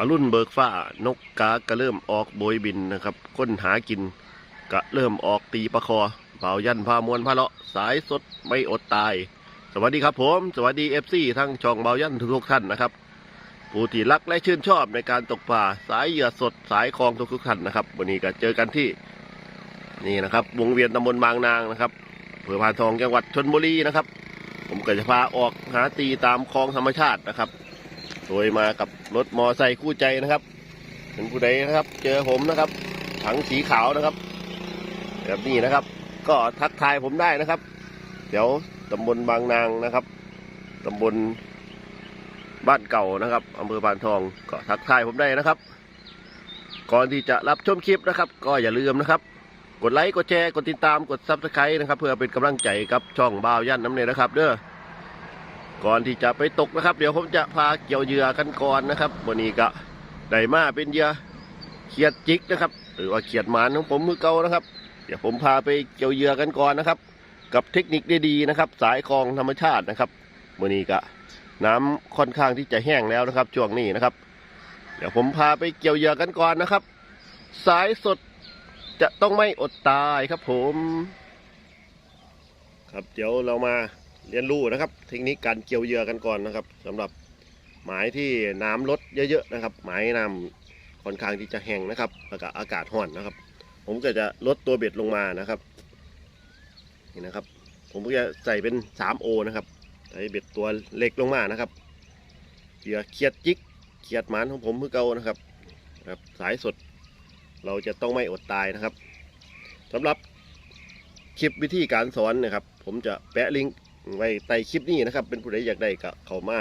อรุ่นเบิกฟ้านกกาก็เริ่มออกโบยบินนะครับค้นหากินก็เริ่มออกตีประคอเป่ายันพามวนพาเลาะสายสดไม่อดตาย สวัสดีครับผม สวัสดีเอฟซีทั้งช่องเบายันทุกๆท่านนะครับผู้ที่รักและชื่นชอบในการตกปลาสายเหยื่อสดสายคลองทุกๆท่านนะครับ วันนี้ก็เจอกันที่นี่นะครับ วงเวียนตำบลบางนางนะครับอำเภอพานทองจังหวัดชนบุรีนะครับ ผมก็จะพาออกหาตีตามคลองธรรมชาตินะครับ โดยมากับรถมอไซค์คู่ใจนะครับเป็นผู้ใดนะครับ เจอผมนะครับ ถังสีขาวนะครับ แบบนี้นะครับ ก็ทักทายผมได้นะครับ เดี๋ยวตำบลบางนางนะครับตำบลบ้านเก่านะครับอำเภอพานทองก็ทักทายผมได้นะครับ ก่อนที่จะรับชมคลิปนะครับ ก็อย่าลืมนะครับ กดไลค์กดแชร์กดติดตามกดซับสไครต์นะครับ เพื่อเป็นกำลังใจกับช่องบ่าวย่านน้ำเนยนะครับ เด้อ ก่อนที่จะไปตกนะครับ เดี๋ยวผมจะพาเกี่ยวเหยื่อกันก่อนนะครับวันนี้ก็ได้มาเป็นเหยื่อเขียดจิกนะครับ หรือว่าเขียดหมานของผมมือเก่านะครับ เดี๋ยวผมพาไปเกี่ยวเหยื่อกันก่อนนะครับ กับเทคนิคดีๆนะครับ สายคลองธรรมชาตินะครับวันนี้ก็น้ำค่อนข้างที่จะแห้งแล้วนะครับ ช่วงนี้นะครับ เดี๋ยวผมพาไปเกี่ยวเหยื่อกันก่อนนะครับ สายสดจะต้องไม่อดตายครับผม ครับเดี๋ยวเรามา เรียนรู้นะครับ เทคนิคการเกี่ยวเหยื่อกันก่อนนะครับสำหรับหมายที่น้ำลดเยอะๆนะครับ หมายน้ำค่อนข้างที่จะแห้งนะครับแล้วก็อากาศห่อนนะครับ ผมก็จะลดตัวเบ็ดลงมานะครับนี่นะครับ ผมก็จะใส่เป็น 3O นะครับใส่เบ็ดตัวเล็กลงมานะครับเหยื่อเขียดจิกเขียดหมานของผมเพื่อเก่านะครับครับสายสดเราจะต้องไม่อดตายนะครับสำหรับคลิปวิธีการสอนนะครับ ผมจะแปะลิงก์ ไว้ใต้คลิปนี้นะครับ เป็นผู้ใดอยากได้ก็เข้ามา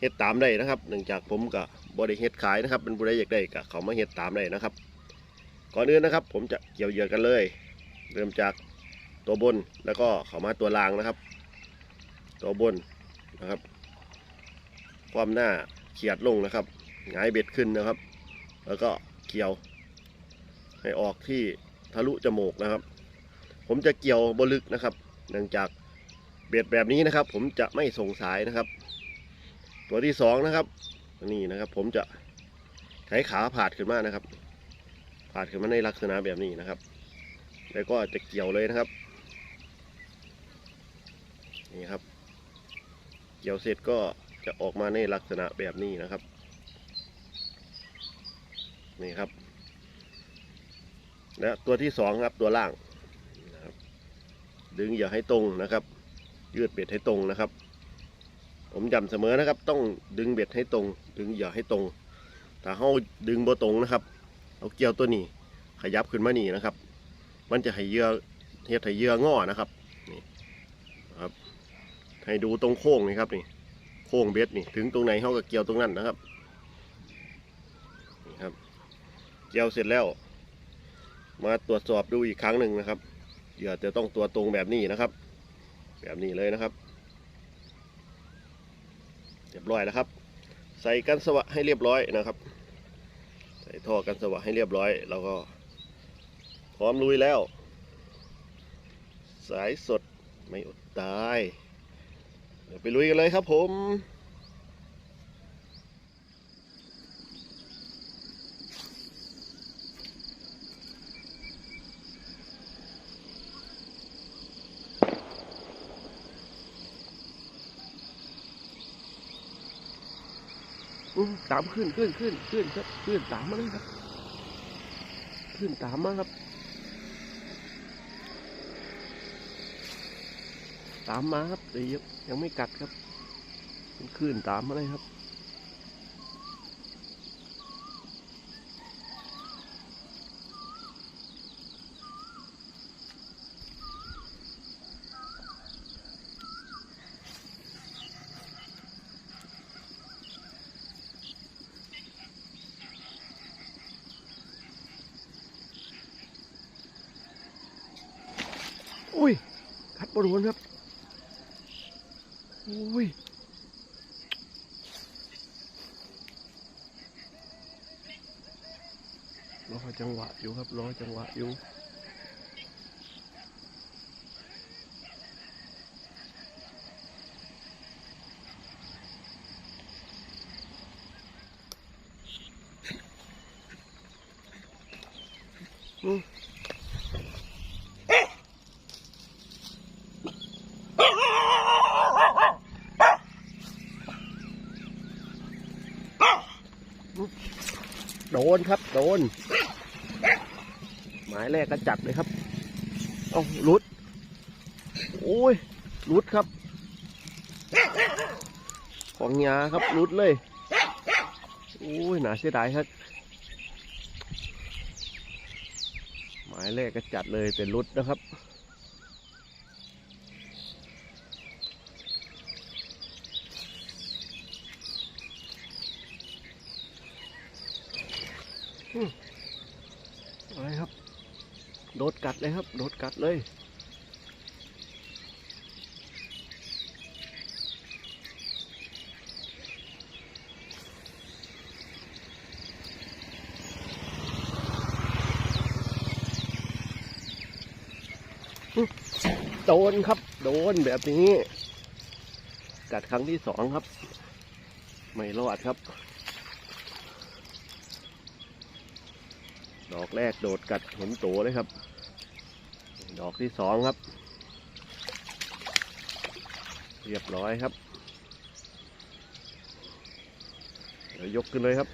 เฮ็ดตามได้นะครับเนื่องจากผมกับบริเฮ็ดขายนะครับ เป็นผู้ใดอยากได้ก็เข้ามาเฮ็ดตามได้นะครับ ก่อนอื่นนะครับ ผมจะเกี่ยวเหยื่อกันเลย เริ่มจากตัวบนแล้วก็เข้ามาตัวล่างนะครับ ตัวบนนะครับ ความหน้าเขียดลงนะครับหงายเบ็ดขึ้นนะครับ แล้วก็เกี่ยว ให้ออกที่ทะลุจมูกนะครับ ผมจะเกี่ยวบลึกนะครับ เนื่องจาก เบ็ดแบบนี้นะครับ ผมจะไม่ส่งสายนะครับ ตัวที่สองนะครับนี่นะครับ ผมจะใช้ขาผาดขึ้นมานะครับ ผาดขึ้นมาในลักษณะแบบนี้นะครับ แล้วก็จะเกี่ยวเลยนะครับ นี่ครับ เกี่ยวเสร็จก็จะออกมาในลักษณะแบบนี้นะครับ นี่ครับ และตัวที่สองครับตัวล่างดึงอย่าให้ตรงนะครับ ยืดเบ็ดให้ตรงนะครับ ผมย้ำเสมอนะครับ ต้องดึงเบ็ดให้ตรง ดึงอย่าให้ตรง ถ้าเขาดึงบ่ตรงนะครับ เอาเกี่ยวตัวนี้ ขยับขึ้นมานี่นะครับ มันจะให้เหยื่อเฮ็ดให้เหยื่องอนะครับนี่ครับ ให้ดูตรงโค้งนี่ครับนี่ โค้งเบ็ดนี่ ถึงตรงไหนเขาก็เกี่ยวตรงนั้นนะครับนี่ครับ เกี่ยวเสร็จแล้ว มาตรวจสอบดูอีกครั้งหนึ่งนะครับเหยื่อจะต้องตัวตรงแบบนี้นะครับ แบบนี้เลยนะครับเรียบร้อยแล้วครับ ใส่กันสวะให้เรียบร้อยนะครับ ใส่ท่อกันสวะให้เรียบร้อย แล้วก็ พร้อมลุยแล้ว สายสดไม่อดตาย เดี๋ยวไปลุยกันเลยครับผม ตามขึ้นขึ้นขึ้นขึ้นครับ ขึ้นตามมาเลยครับ ขึ้นตามมาครับ ตามมาครับแต่ยังยังไม่กัดครับขึ้นตามมาเลยครับ อุ้ยคัดบอลวนครับอุ้ยรอจังหวะอยู่ครับรอจังหวะอยู่อืม นครับ โดน หมายแรกก็จัดเลยครับ เอาลุด โอ้ยลุดครับ ของยาครับลุดเลย โอ้ยหนาเสียดายครับ หมายแรกก็จัดเลยเป็นรุดนะครับ อะไรครับ โดดกัดเลยครับ โดดกัดเลย โดนครับ โดนแบบนี้ กัดครั้งที่สองครับ ไม่รอดครับ ดอกแรกโดดกัดหนโตเลยครับ ดอกที่สองครับ เรียบร้อยครับ เดี๋ยวยกขึ้นเลยครับ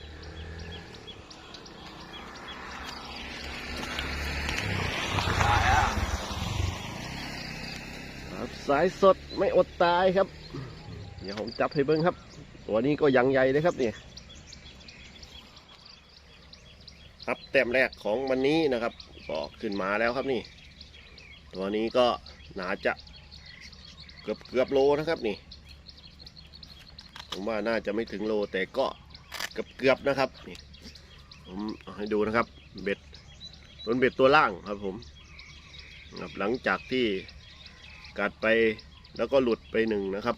สายสดไม่อดตายครับ เดี๋ยวผมจับให้เบิ้งครับ ตัวนี้ก็ยังใหญ่เลยครับเนี่ครับ แต้มแรกของวันนี้นะครับก็ขึ้นมาแล้วครับนี่ ตัวนี้ก็น่าจะเกือบเกือบโลนะครับนี่ ผมว่าน่าจะไม่ถึงโลแต่ก็เกือบเกือบนะครับนี่ผมให้ดูนะครับเบ็ดต้นเบ็ดตัวล่างครับผมครับหลังจากที่กัดไปแล้วก็หลุดไปหนึ่งนะครับ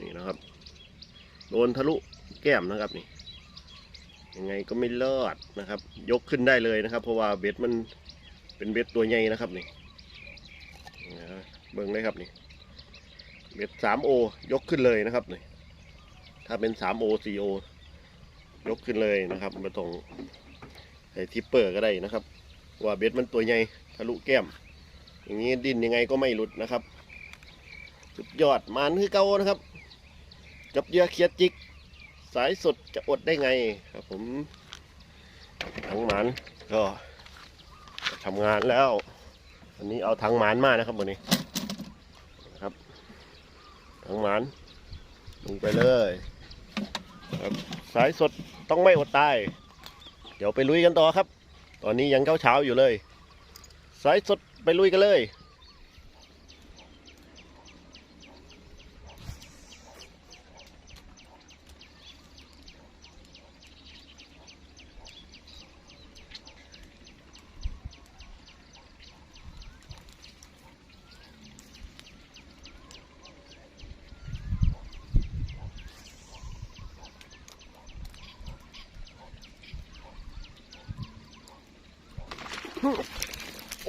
นี่นะครับ โดนทะลุแก้มนะครับนี่ ยังไงก็ไม่เลิศนะครับ ยกขึ้นได้เลยนะครับ เพราะว่าเบ็ดมันเป็นเบ็ดตัวใหญ่นะครับนี่เบิ่งเลยครับนี่เบ็ดสามโอยกขึ้นเลยนะครับนี่ถ้าเป็นสามโอสี่โอยกขึ้นเลยนะครับมาตรงไอ้ทิปเปอร์ก็ได้นะครับ ว่าเบ็ดมันตัวใหญ่ทะลุแก้ม อย่างนี้ดินยังไงก็ไม่หลุดนะครับ สุดยอดมันคือเก่านะครับกับเยื่อเขียดจิก สายสดจะอดได้ไงครับผมทังหมันก็ทำงานแล้ววันนี้เอาทังหมันมานะครับวันนี้ครับทังหมันลงไปเลยครับสายสดต้องไม่อดตาย เดี๋ยวไปลุยกันต่อครับ ตอนนี้ยังเช้าเช้าอยู่เลย สายสดไปลุยกันเลย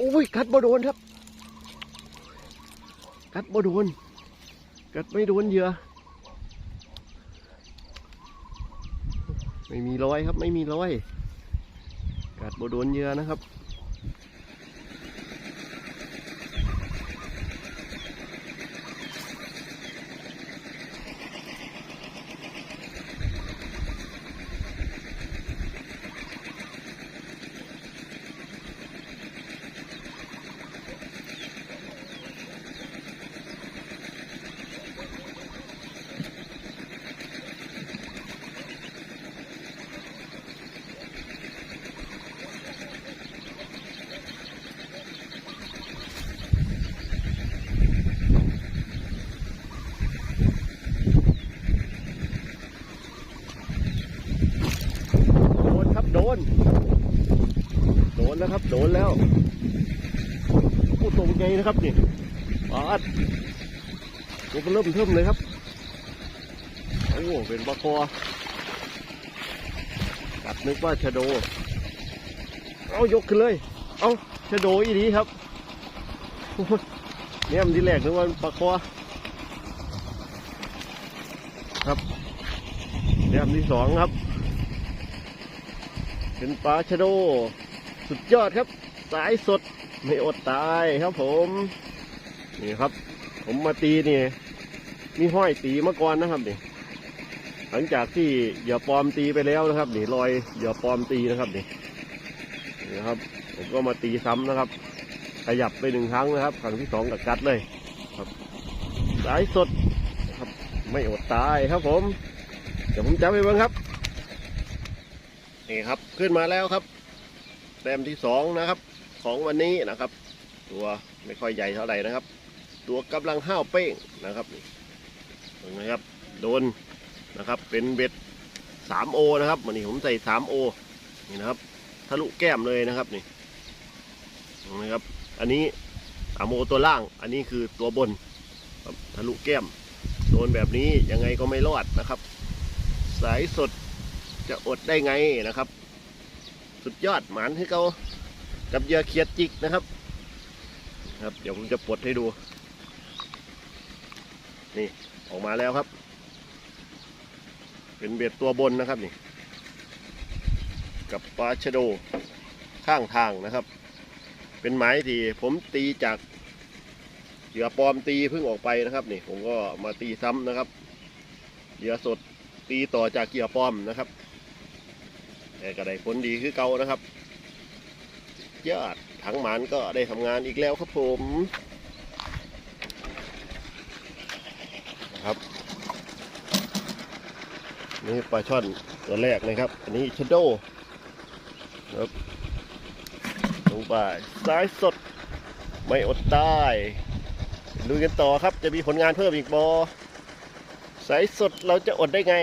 โอ้ยกัดบ่โดนครับ กัดบ่โดน กัดไม่โดนเหยื่อไม่มีรอยครับ ไม่มีรอย กัดบ่โดนเหยื่อนะครับ โด น โดนแล้วครับ โดนแล้วผู้ตรงไงนะครับนี่ปาดตัวมันเริ่มเทิมเลยครับ โอ้เป็นปลาคอกัดนึกว่าชะโด เอายกขึ้นเลย เอาชะโดอีดีครับเนี่ยมันที่แรกนึกว่าปลาคอครับเนี่ยที่สองครับ เป็นปลาชะโด สุดยอดครับ สายสดไม่อดตายครับผม นี่ครับ ผมมาตีนี่ มีห้อยตีมาก่อนนะครับนี่หลังจากที่เหยื่อปลอมตีไปแล้วนะครับ นี่รอยเหยื่อปลอมตีนะครับนี่นี่นะครับ ผมก็มาตีซ้ำนะครับ ขยับไปหนึ่งครั้งนะครับ ครั้งที่สองกับกัดเลยครับ สายสดครับ ไม่อดตายครับผม เดี๋ยวผมจับไปบ้างครับ นี่ครับขึ้นมาแล้วครับแต้มที่สองนะครับ ของวันนี้นะครับ ตัวไม่ค่อยใหญ่เท่าไหร่นะครับ ตัวกำลังห้าวเป้งนะครับนี่นไหมครับโดนนะครับเป็นเบ็ด 3O นะครับวันนี้ผมใส่ 3O นี่นะครับทะลุแก้มเลยนะครับนี่นไหมครับ อันนี้อะโมตัวล่าง อันนี้คือตัวบนทะลุแก้ม โดนแบบนี้ยังไงก็ไม่รอดนะครับ สายสด จะอดได้ไงนะครับ สุดยอดหมานให้เขากับเหยื่อเขียดจิกนะครับ ครับ เดี๋ยวผมจะปลดให้ดู นี่ออกมาแล้วครับ เป็นเบ็ดตัวบนนะครับนี่ กับปลาชะโดข้างทางนะครับ เป็นไม้ที่ผมตีจากเหยื่อปลอมตีเพิ่งออกไปนะครับนี่ผมก็มาตีซ้ำนะครับเหยื่อสดตีต่อจากเหยื่อปลอมนะครับ แต่ก็ได้ผลดีคือเก่านะครับยอดถังหมานก็ได้ทำงานอีกแล้วครับผมนะครับ นี่ปลาช่อนตัวแรกนะครับ อันนี้ชะโดครับลงไปสายสด ไม่อดตายดูกันต่อครับจะมีผลงานเพิ่มอีกบอสายสดเราจะอดได้ไง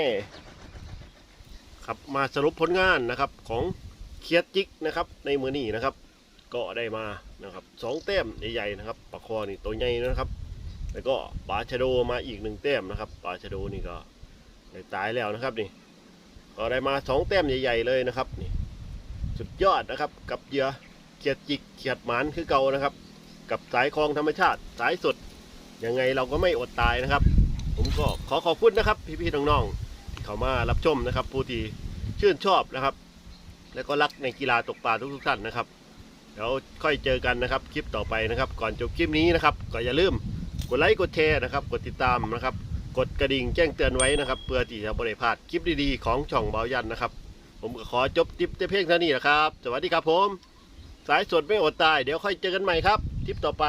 ครับมาสรุปผลงานนะครับของเคียดจิกนะครับในมือนี้นะครับ ก็ได้มานะครับสองแต้มใหญ่ๆนะครับปลาคอนี่ตัวใหญ่นะครับ แล้วก็ปลาชะโดมาอีกหนึ่งแต้มนะครับปลาชะโดนี่ก็ได้ตายแล้วนะครับนี่ก็ได้มาสองแต้มใหญ่ ๆเลยนะครับนี่สุดยอดนะครับกับเหยื่อเขียดจิกเขียดหมานคือเก่านะครับ กับสายคลองธรรมชาติสายสดยังไงเราก็ไม่อดตายนะครับ ผมก็ขอขอบคุณนะครับ พี่ๆน้องๆ เขามารับชมนะครับ ผู้ที่ชื่นชอบนะครับ แล้วก็รักในกีฬาตกปลาทุกๆท่านนะครับเดี๋ยวค่อยเจอกันนะครับคลิปต่อไปนะครับ ก่อนจบคลิปนี้นะครับก็อย่าลืมกดไลค์กดแชร์นะครับ กดติดตามนะครับ กดกระดิ่งแจ้งเตือนไว้นะครับ เพื่อที่จะบริพลาดคลิปดีๆของช่องเบายันนะครับ ผมก็ขอจบทิปแต่เพียงเท่านี้นะครับ สวัสดีครับผม สายสดไม่อดตายเดี๋ยวค่อยเจอกันใหม่ครับทริปต่อไป